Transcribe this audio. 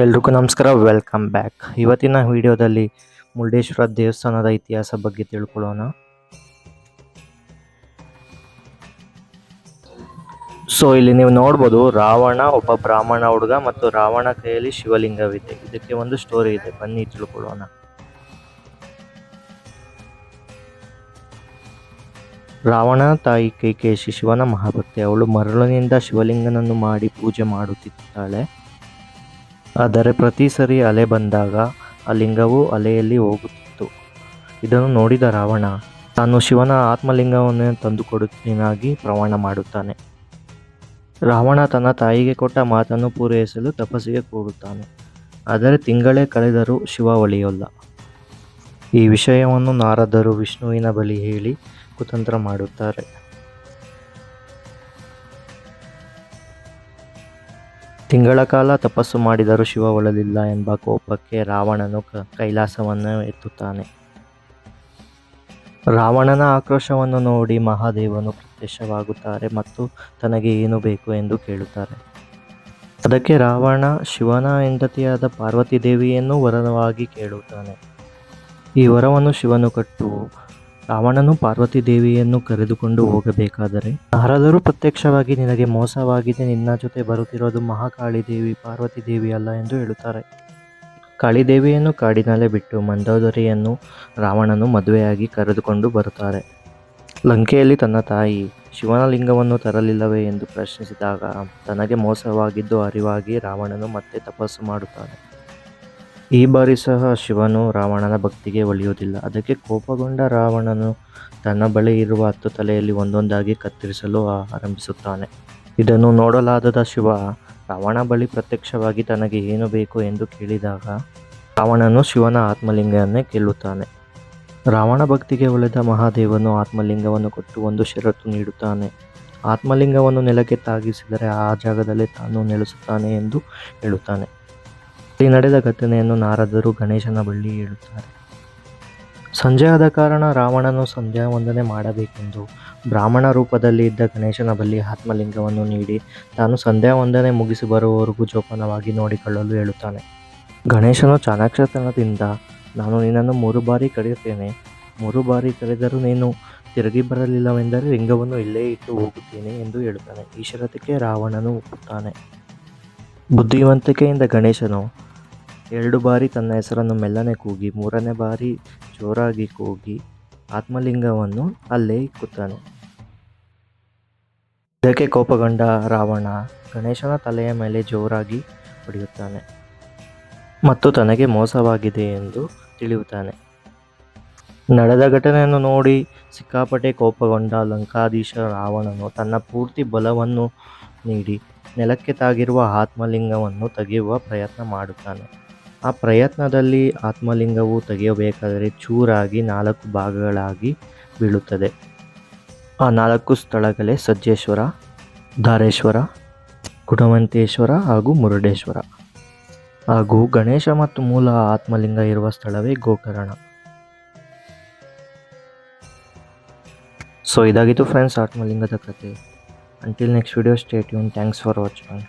ಎಲ್ರಿಗೂ ನಮಸ್ಕಾರ welcome back ಇವತ್ತಿನ ವಿಡಿಯೋದಲ್ಲಿ ಮುರುಡೇಶ್ವರ ದೇವಸ್ಥಾನದ ಇತಿಹಾಸ ಬಗ್ಗೆ ತಿಳ್ಕೊಳ್ಳೋಣ. ಸೊ ಇಲ್ಲಿ ನೀವು ನೋಡ್ಬೋದು ರಾವಣ, ಒಬ್ಬ ಬ್ರಾಹ್ಮಣ ಹುಡುಗ ಮತ್ತು ರಾವಣ ಕೈಯಲ್ಲಿ ಶಿವಲಿಂಗವಿದೆ. ಇದಕ್ಕೆ ಒಂದು ಸ್ಟೋರಿ ಇದೆ. ಬನ್ನಿ, ತಿಳ್ಕೊಳ್ಳೋಣ. ರಾವಣ ತಾಯಿ ಕೈಕೇಶಿ ಶಿವನ ಮಹಾಭಕ್ತಿ. ಅವಳು ಮರಳಿನಿಂದ ಶಿವಲಿಂಗನನ್ನು ಮಾಡಿ ಪೂಜೆ ಮಾಡುತ್ತಿದ್ದಾಳೆ. ಆದರೆ ಪ್ರತಿ ಸರಿ ಅಲೆ ಬಂದಾಗ ಆ ಲಿಂಗವು ಅಲೆಯಲ್ಲಿ ಹೋಗುತ್ತಿತ್ತು. ಇದನ್ನು ನೋಡಿದ ರಾವಣ, ತಾನು ಶಿವನ ಆತ್ಮಲಿಂಗವನ್ನು ತಂದುಕೊಡುತ್ತೇನಾಗಿ ಪ್ರಮಾಣ ಮಾಡುತ್ತಾನೆ. ರಾವಣ ತನ್ನ ತಾಯಿಗೆ ಕೊಟ್ಟ ಮಾತನ್ನು ಪೂರೈಸಲು ತಪಸ್ಸಿಗೆ ಕೂಡುತ್ತಾನೆ ಆದರೆ ತಿಂಗಳೇ ಕಳೆದರೂ ಶಿವ ಒಲಿಯೋಲ್ಲ. ಈ ವಿಷಯವನ್ನು ನಾರದರು ವಿಷ್ಣುವಿನ ಬಳಿ ಹೇಳಿ ಕುತಂತ್ರ ಮಾಡುತ್ತಾರೆ. ತಿಂಗಳ ಕಾಲ ತಪಸ್ಸು ಮಾಡಿದರೂ ಶಿವ ಒಳಲಿಲ್ಲ ಎಂಬ ಕೋಪಕ್ಕೆ ರಾವಣನು ಕ- ಕೈಲಾಸವನ್ನು ಎತ್ತುತ್ತಾನೆ. ರಾವಣನ ಆಕ್ರೋಶವನ್ನು ನೋಡಿ ಮಹಾದೇವನು ಪ್ರತ್ಯಕ್ಷವಾಗುತ್ತಾರೆ ಮತ್ತು ತನಗೆ ಏನು ಬೇಕು ಎಂದು ಕೇಳುತ್ತಾರೆ. ಅದಕ್ಕೆ ರಾವಣ ಶಿವನ ಹೆಂಡತಿಯಾದ ಪಾರ್ವತಿ ದೇವಿಯನ್ನು ವರವಾಗಿ ಕೇಳುತ್ತಾನೆ. ಈ ವರವನ್ನು ಶಿವನು ಕೊಟ್ಟು ರಾವಣನು ಪಾರ್ವತಿ ದೇವಿಯನ್ನು ಕರೆದುಕೊಂಡು ಹೋಗಬೇಕಾದರೆ, ಯಾರಾದರೂ ಪ್ರತ್ಯಕ್ಷವಾಗಿ ನಿನಗೆ ಮೋಸವಾಗಿದೆ, ನಿನ್ನ ಜೊತೆ ಬರುತ್ತಿರೋದು ಮಹಾಕಾಳಿ ದೇವಿ ಪಾರ್ವತಿ ದೇವಿ ಅಲ್ಲ ಎಂದು ಹೇಳುತ್ತಾರೆ. ಕಾಳಿದೇವಿಯನ್ನು ಕಾಡಿನಲ್ಲೇ ಬಿಟ್ಟು ಮಂದೋದರಿಯನ್ನು ರಾವಣನು ಮದುವೆಯಾಗಿ ಕರೆದುಕೊಂಡು ಬರುತ್ತಾರೆ. ಲಂಕೆಯಲ್ಲಿ ತನ್ನ ತಾಯಿ ಶಿವನ ಲಿಂಗವನ್ನು ತರಲಿಲ್ಲವೇ ಎಂದು ಪ್ರಶ್ನಿಸಿದಾಗ, ತನಗೆ ಮೋಸವಾಗಿದ್ದು ಅರಿವಾಗಿ ರಾವಣನು ಮತ್ತೆ ತಪಸ್ಸು ಮಾಡುತ್ತಾನೆ. ಈ ಬಾರಿ ಸಹ ಶಿವನು ರಾವಣನ ಭಕ್ತಿಗೆ ಒಲಿಯುವುದಿಲ್ಲ. ಅದಕ್ಕೆ ಕೋಪಗೊಂಡ ರಾವಣನು ತನ್ನ ಬಳಿ ಇರುವ ಹತ್ತು ತಲೆಯಲ್ಲಿ ಒಂದೊಂದಾಗಿ ಕತ್ತರಿಸಲು ಆರಂಭಿಸುತ್ತಾನೆ. ಇದನ್ನು ನೋಡಲಾದದ ಶಿವ, ರಾವಣ ಬಳಿ ಪ್ರತ್ಯಕ್ಷವಾಗಿ ತನಗೆ ಏನು ಬೇಕು ಎಂದು ಕೇಳಿದಾಗ ರಾವಣನು ಶಿವನ ಆತ್ಮಲಿಂಗವನ್ನೇ ಕೇಳುತ್ತಾನೆ. ರಾವಣ ಭಕ್ತಿಗೆ ಒಲಿದ ಮಹಾದೇವನು ಆತ್ಮಲಿಂಗವನ್ನು ಕೊಟ್ಟು ಒಂದು ಷರತ್ತು ನೀಡುತ್ತಾನೆ. ಆತ್ಮಲಿಂಗವನ್ನು ನೆಲಕ್ಕೆ ತಾಗಿಸಿದರೆ ಆ ಜಾಗದಲ್ಲಿ ತಾನು ನೆಲೆಸುತ್ತಾನೆ ಎಂದು ಹೇಳುತ್ತಾನೆ. ಇಲ್ಲಿ ನಡೆದ ಘಟನೆಯನ್ನು ನಾರದರು ಗಣೇಶನ ಬಳಿ ಹೇಳುತ್ತಾರೆ. ಸಂಜೆ ಆದ ಕಾರಣ ರಾವಣನು ಸಂಧ್ಯಾ ವಂದನೆ ಮಾಡಬೇಕೆಂದು ಬ್ರಾಹ್ಮಣ ರೂಪದಲ್ಲಿ ಇದ್ದ ಗಣೇಶನ ಬಳಿ ಆತ್ಮಲಿಂಗವನ್ನು ನೀಡಿ ತಾನು ಸಂಧ್ಯಾ ವಂದನೆ ಮುಗಿಸಿ ಬರುವವರೆಗೂ ಜೋಪಾನವಾಗಿ ನೋಡಿಕೊಳ್ಳಲು ಹೇಳುತ್ತಾನೆ. ಗಣೇಶನು ಚಾಣಾಕ್ಷತನದಿಂದ, ನಾನು ನಿನ್ನನ್ನು ಮೂರು ಬಾರಿ ಕರೆಯುತ್ತೇನೆ. ಮೂರು ಬಾರಿ ಕರೆದರೂ ನೀನು ತಿರುಗಿ ಬರಲಿಲ್ಲವೆಂದರೆ ಲಿಂಗವನ್ನು ಇಲ್ಲೇ ಇಟ್ಟು ಹೋಗುತ್ತೇನೆ ಎಂದು ಹೇಳುತ್ತಾನೆ. ಈ ಷರತ್ತಿಗೆ ರಾವಣನು ಒಪ್ಪುತ್ತಾನೆ. ಬುದ್ಧಿವಂತಿಕೆಯಿಂದ ಗಣೇಶನು ಎರಡು ಬಾರಿ ತನ್ನ ಹೆಸರನ್ನು ಮೆಲ್ಲನೆ ಕೂಗಿ, ಮೂರನೇ ಬಾರಿ ಜೋರಾಗಿ ಕೂಗಿ ಆತ್ಮಲಿಂಗವನ್ನು ಅಲ್ಲೇ ಇಕ್ಕುತ್ತಾನೆ. ಇದಕ್ಕೆ ಕೋಪಗೊಂಡ ರಾವಣ ಗಣೇಶನ ತಲೆಯ ಮೇಲೆ ಜೋರಾಗಿ ಹೊಡೆಯುತ್ತಾನೆ ಮತ್ತು ತನಗೆ ಮೋಸವಾಗಿದೆ ಎಂದು ತಿಳಿಯುತ್ತಾನೆ. ನಡೆದ ಘಟನೆಯನ್ನು ನೋಡಿ ಸಿಕ್ಕಾಪಟ್ಟೆ ಕೋಪಗೊಂಡ ಲಂಕಾಧೀಶ ರಾವಣನು ತನ್ನ ಪೂರ್ತಿ ಬಲವನ್ನು ನೀಡಿ ನೆಲಕ್ಕೆ ತಾಗಿರುವ ಆತ್ಮಲಿಂಗವನ್ನು ತೆಗೆಯುವ ಪ್ರಯತ್ನ ಮಾಡುತ್ತಾನೆ. ಆ ಪ್ರಯತ್ನದಲ್ಲಿ ಆತ್ಮಲಿಂಗವು ತೆಗೆಯಬೇಕಾದರೆ ಚೂರಾಗಿ ನಾಲ್ಕು ಭಾಗಗಳಾಗಿ ಬೀಳುತ್ತದೆ. ಆ ನಾಲ್ಕು ಸ್ಥಳಗಳೇ ಸಜ್ಜೇಶ್ವರ, ಧಾರೇಶ್ವರ ಗುಣವಂತೇಶ್ವರ ಹಾಗೂ ಮುರುಡೇಶ್ವರ. ಹಾಗೂ ಗಣೇಶ ಮತ್ತು ಮೂಲ ಆತ್ಮಲಿಂಗ ಇರುವ ಸ್ಥಳವೇ ಗೋಕರ್ಣ. ಸೊ ಇದಾಗಿತ್ತು ಫ್ರೆಂಡ್ಸ್ ಆತ್ಮಲಿಂಗದ ಕತೆ. ಅಂಟಿಲ್ ನೆಕ್ಸ್ಟ್ ವಿಡಿಯೋ ಸ್ಟೇಟ್ ಯೂನ್ ಥ್ಯಾಂಕ್ಸ್ ಫಾರ್ ವಾಚಿಂಗ್